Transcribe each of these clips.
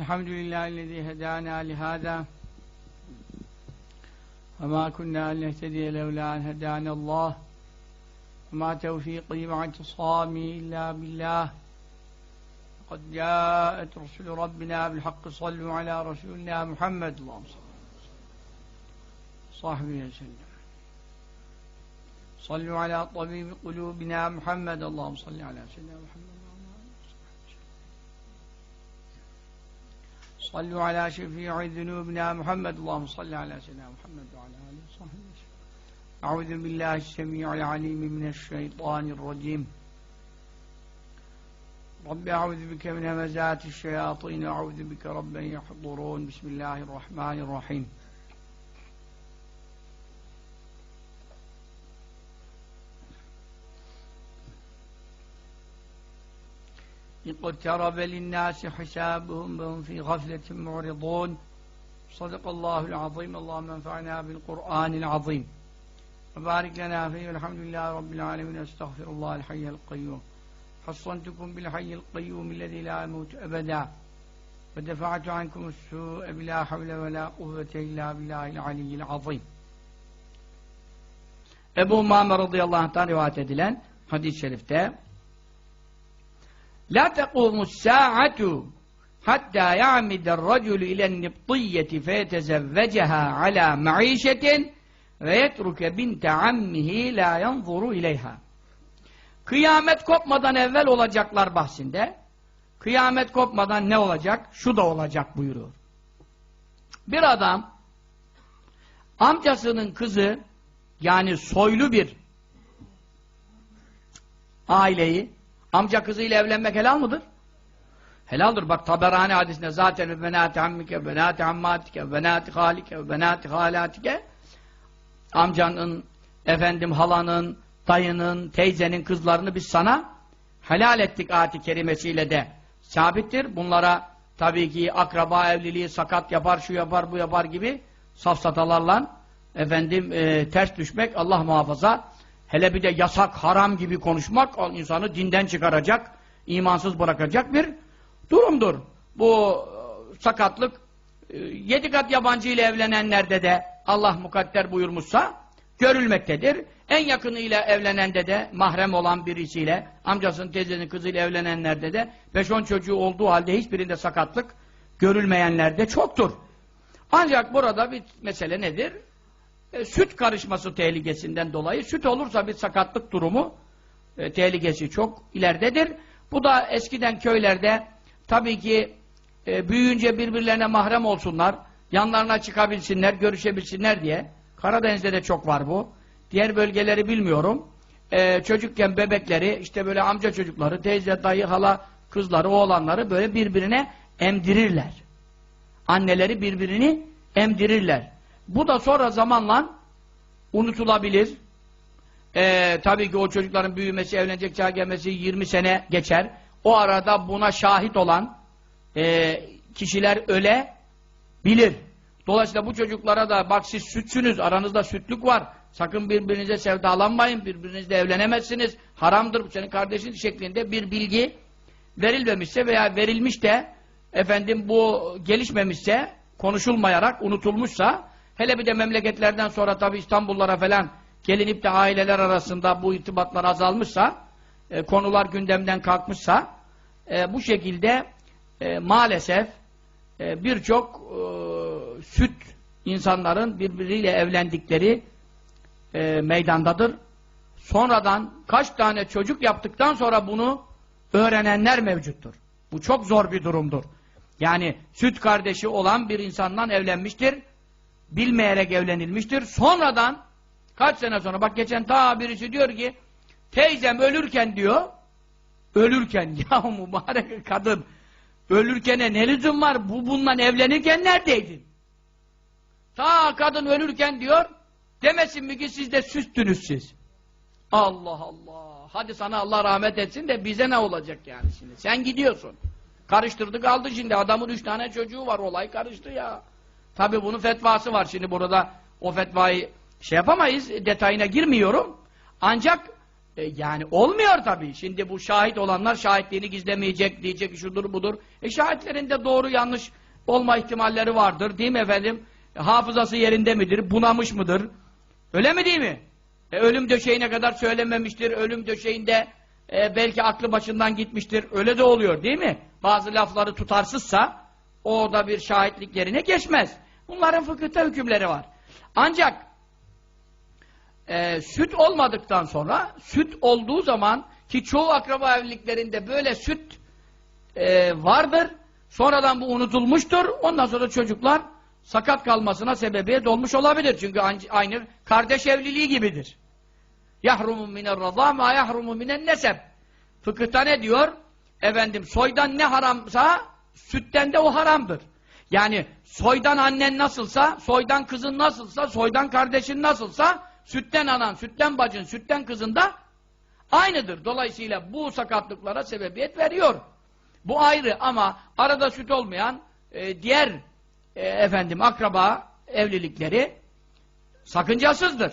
الحمد لله الذي هدانا لهذا وما كنا أن نهتدي لولا أن هدانا الله وما توفيقي مع اعتصامي إلا بالله. قد جاءت رسل ربنا بالحق صلوا على رسولنا محمد. اللهم صل صاحبه وسلم. صلوا على طبيب قلوبنا محمد. اللهم صل على سيدنا محمد. صلوا على شفيع ذنوبنا محمد. اللهم صل على سيدنا محمد وعلى آله وصحبه وسلم. أعوذ بالله السميع العليم من الشيطان الرجيم. رب أعوذ بك من همزات الشياطين اعوذ بك رب يحضرون. بسم الله الرحمن الرحيم. اقترب للناس حسابهم وهم في غفلة معرضون صدق الله العظيم اللهم انفعنا بالقرآن العظيم وبارك لنا فيه والحمد لله رب العالمين استغفر الله الحي القيوم حصنتكم بالحي القيوم الذي لا يموت أبدا ودفعت عنكم السوء بلا حول ولا قوة إلا بالله العلي العظيم Ebu Umame radıyallahu anh'tan rivayet edilen hadis-i şerifte La tekumus sa'atu hatta ya'midar raculu ilen nibtiyyeti feyetezevveceha ala ma'işetin ve yetruke binte ammihi la yanzuru ileyha. Kıyamet kopmadan evvel olacaklar bahsinde. Kıyamet kopmadan ne olacak? Şu da olacak buyuruyor. Bir adam amcasının kızı yani soylu bir aileyi Amca kızıyla evlenmek helal mıdır? Helaldir. Bak Taberani hadisinde zaten benati ammike, benati ammatike, benati halike, benati halatike amcanın, efendim halanın, dayının, teyzenin kızlarını biz sana helal ettik ayet kerimesiyle de sabittir. Bunlara tabii ki akraba evliliği sakat yapar, şu yapar, bu yapar gibi safsatalarla efendim e, ters düşmek Allah muhafaza hele bir de yasak, haram gibi konuşmak insanı dinden çıkaracak, imansız bırakacak bir durumdur. Bu e, sakatlık e, yedi kat yabancı ile evlenenlerde de Allah mukadder buyurmuşsa görülmektedir. En yakınıyla evlenende de mahrem olan birisiyle amcasının teyzesinin kızıyla evlenenlerde de 5-10 çocuğu olduğu halde hiçbirinde sakatlık görülmeyenlerde çoktur. Ancak burada bir mesele nedir? E, süt karışması tehlikesinden dolayı süt olursa bir sakatlık durumu e, tehlikesi çok ileridedir. Bu da eskiden köylerde tabii ki e, büyüyünce birbirlerine mahrem olsunlar, yanlarına çıkabilsinler, görüşebilsinler diye. Karadeniz'de de çok var bu. Diğer bölgeleri bilmiyorum. E, çocukken bebekleri, işte böyle amca çocukları, teyze, dayı, hala kızları, oğlanları böyle birbirine emdirirler. Anneleri birbirini emdirirler. Bu da sonra zamanla unutulabilir. Ee, tabii ki o çocukların büyümesi, evlenecek çağa gelmesi 20 sene geçer. O arada buna şahit olan e, kişiler öle bilir. Dolayısıyla bu çocuklara da bak siz sütsünüz, aranızda sütlük var. Sakın birbirinize sevdalanmayın, birbirinizle evlenemezsiniz. Haramdır bu senin kardeşin şeklinde bir bilgi verilmemişse veya verilmiş de efendim bu gelişmemişse, konuşulmayarak unutulmuşsa Hele bir de memleketlerden sonra tabi İstanbullara falan gelinip de aileler arasında bu irtibatlar azalmışsa, e, konular gündemden kalkmışsa, e, bu şekilde e, maalesef e, birçok e, süt insanların birbiriyle evlendikleri e, meydandadır. Sonradan kaç tane çocuk yaptıktan sonra bunu öğrenenler mevcuttur. Bu çok zor bir durumdur. Yani süt kardeşi olan bir insandan evlenmiştir bilmeyerek evlenilmiştir. Sonradan kaç sene sonra bak geçen ta birisi diyor ki teyzem ölürken diyor ölürken ya mübarek kadın ölürkene ne lüzum var bu bundan evlenirken neredeydin? Ta kadın ölürken diyor demesin mi ki siz de süstünüz siz. Allah Allah. Hadi sana Allah rahmet etsin de bize ne olacak yani şimdi? Sen gidiyorsun. Karıştırdı kaldı şimdi. Adamın üç tane çocuğu var. Olay karıştı ya. Tabi bunun fetvası var. Şimdi burada o fetvayı şey yapamayız. Detayına girmiyorum. Ancak E, yani olmuyor tabii. Şimdi bu şahit olanlar şahitliğini gizlemeyecek, diyecek ki şudur budur. E şahitlerin de doğru yanlış olma ihtimalleri vardır. Değil mi efendim? E, hafızası yerinde midir? Bunamış mıdır? Öyle mi değil mi? E, ölüm döşeğine kadar söylememiştir. Ölüm döşeğinde e, belki aklı başından gitmiştir. Öyle de oluyor değil mi? Bazı lafları tutarsızsa o da bir şahitlik yerine geçmez. Bunların fıkıhta hükümleri var. Ancak e, süt olmadıktan sonra süt olduğu zaman ki çoğu akraba evliliklerinde böyle süt e, vardır. Sonradan bu unutulmuştur. Ondan sonra çocuklar sakat kalmasına sebebiyet olmuş olabilir. Çünkü aynı kardeş evliliği gibidir. Yahrumu miner radâ ma yahrumu minen neseb. Fıkıhta ne diyor? Efendim soydan ne haramsa sütten de o haramdır. Yani soydan annen nasılsa, soydan kızın nasılsa, soydan kardeşin nasılsa sütten anan, sütten bacın, sütten kızın da aynıdır. Dolayısıyla bu sakatlıklara sebebiyet veriyor. Bu ayrı ama arada süt olmayan e, diğer e, efendim akraba evlilikleri sakıncasızdır.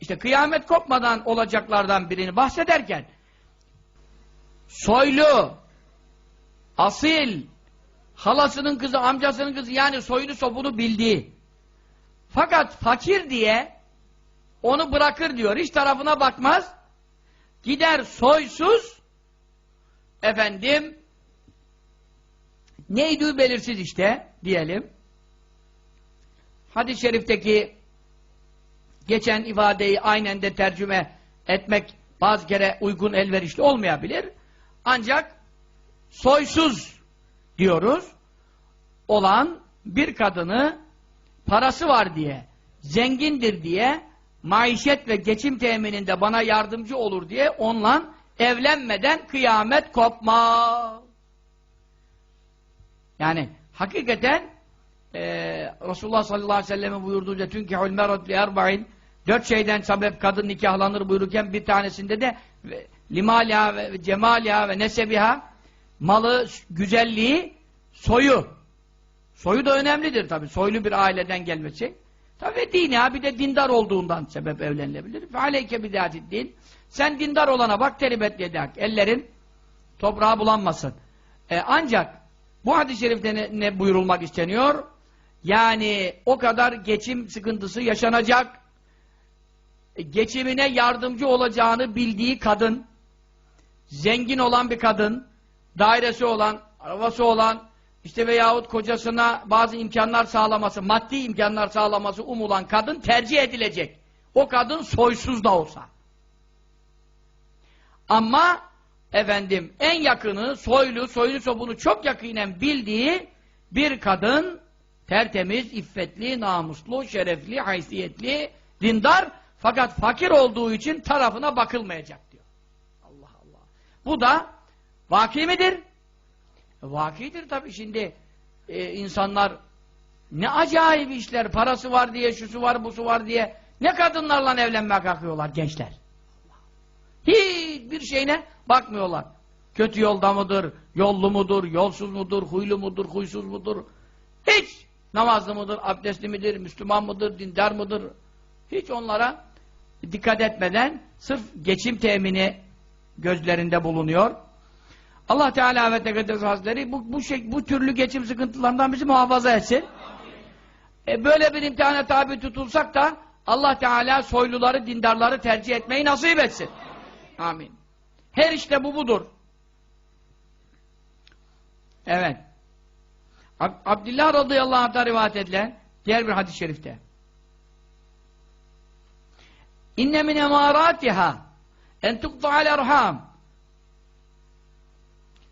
İşte kıyamet kopmadan olacaklardan birini bahsederken soylu, asil, halasının kızı, amcasının kızı yani soyunu sopunu bildiği fakat fakir diye onu bırakır diyor. Hiç tarafına bakmaz. Gider soysuz efendim neydi belirsiz işte diyelim. Hadis-i şerifteki geçen ifadeyi aynen de tercüme etmek bazı kere uygun elverişli olmayabilir. Ancak soysuz diyoruz. Olan bir kadını parası var diye, zengindir diye maişet ve geçim temininde bana yardımcı olur diye onunla evlenmeden kıyamet kopma. Yani hakikaten e, Resulullah sallallahu aleyhi ve sellem'in buyurduğu merad li erba'in. Dört şeyden sebep kadın nikahlanır buyururken bir tanesinde de limaliha ve cemaliha ve nesebiha malı, güzelliği, soyu. Soyu da önemlidir tabi. Soylu bir aileden gelmesi. Tabi dini bir de dindar olduğundan sebep evlenilebilir. Fe aleyke bidâtid din. Sen dindar olana bak teribet yedak. Ellerin toprağa bulanmasın. E, ancak bu hadis-i şerifte ne, ne buyurulmak isteniyor? Yani o kadar geçim sıkıntısı yaşanacak. E, geçimine yardımcı olacağını bildiği kadın, zengin olan bir kadın, dairesi olan, arabası olan, işte veyahut kocasına bazı imkanlar sağlaması, maddi imkanlar sağlaması umulan kadın tercih edilecek. O kadın soysuz da olsa. Ama efendim en yakını, soylu, soylu sobunu çok yakinen bildiği bir kadın tertemiz, iffetli, namuslu, şerefli, haysiyetli, dindar fakat fakir olduğu için tarafına bakılmayacak diyor. Allah Allah. Bu da vaki midir? Vakidir tabii şimdi e, insanlar ne acayip işler, parası var diye, şusu var, busu var diye ne kadınlarla evlenmeye kalkıyorlar gençler. Hiçbir şeyine bakmıyorlar. Kötü yolda mıdır, yollu mudur, yolsuz mudur, huylu mudur, huysuz mudur? Hiç namazlı mıdır, abdestli midir, Müslüman mıdır, dindar mıdır? Hiç onlara dikkat etmeden sırf geçim temini gözlerinde bulunuyor. Allah Teala ve Tekaddes Hazretleri bu, bu, şey, bu türlü geçim sıkıntılarından bizi muhafaza etsin. E böyle bir imtihana tabi tutulsak da Allah Teala soyluları, dindarları tercih etmeyi nasip etsin. Amin. Her işte bu budur. Evet. Ab Abdullah radıyallahu anh'ta rivayet edilen diğer bir hadis-i şerifte. İnne min emaratiha en tuqta'al erham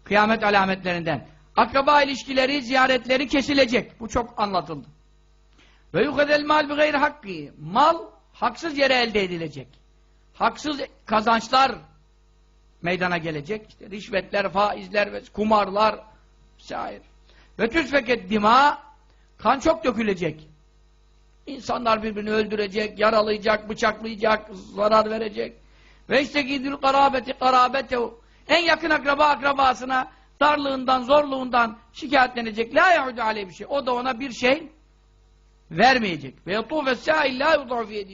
Kıyamet alametlerinden. Akraba ilişkileri, ziyaretleri kesilecek. Bu çok anlatıldı. Ve yukedel mal bi gayri hakkı. Mal haksız yere elde edilecek. Haksız kazançlar meydana gelecek. İşte rişvetler, faizler kumarlar şair. Ve tüsfeket dima kan çok dökülecek. İnsanlar birbirini öldürecek, yaralayacak, bıçaklayacak, zarar verecek. Ve işte gidül karabeti karabetehu en yakın akraba akrabasına darlığından, zorluğundan şikayetlenecek. La yahudu aleyhi bir şey. O da ona bir şey vermeyecek. Ve yatûfe sâil la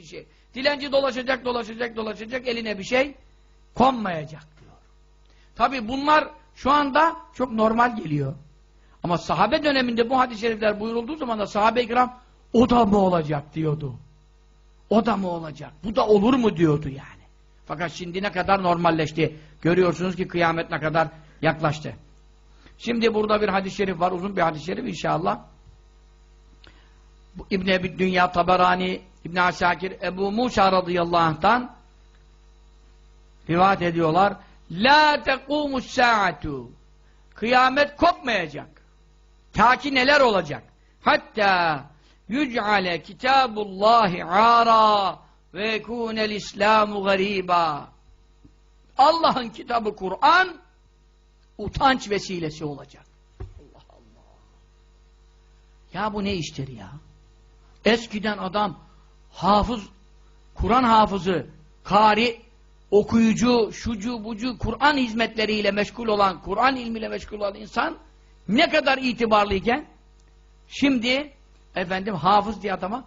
şey. Dilenci dolaşacak, dolaşacak, dolaşacak, eline bir şey konmayacak diyor. Tabi bunlar şu anda çok normal geliyor. Ama sahabe döneminde bu hadis-i şerifler buyurulduğu zaman da sahabe-i kiram o da mı olacak diyordu. O da mı olacak? Bu da olur mu diyordu yani. Fakat şimdi ne kadar normalleşti. Görüyorsunuz ki kıyamet ne kadar yaklaştı. Şimdi burada bir hadis-i şerif var. Uzun bir hadis-i şerif inşallah. İbn Ebi Dünya Taberani, İbn Asakir, Ebu Musa radıyallahu anh'tan rivayet ediyorlar. La tekumus saatu. Kıyamet kopmayacak. Ta ki neler olacak? Hatta yüc'ale kitabullahi ara ve yekunel İslamu gariba. Allah'ın kitabı Kur'an utanç vesilesi olacak. Allah Allah. Ya bu ne iştir ya? Eskiden adam hafız, Kur'an hafızı, kari, okuyucu, şucu, bucu, Kur'an hizmetleriyle meşgul olan, Kur'an ilmiyle meşgul olan insan ne kadar itibarlıyken şimdi efendim hafız diye adama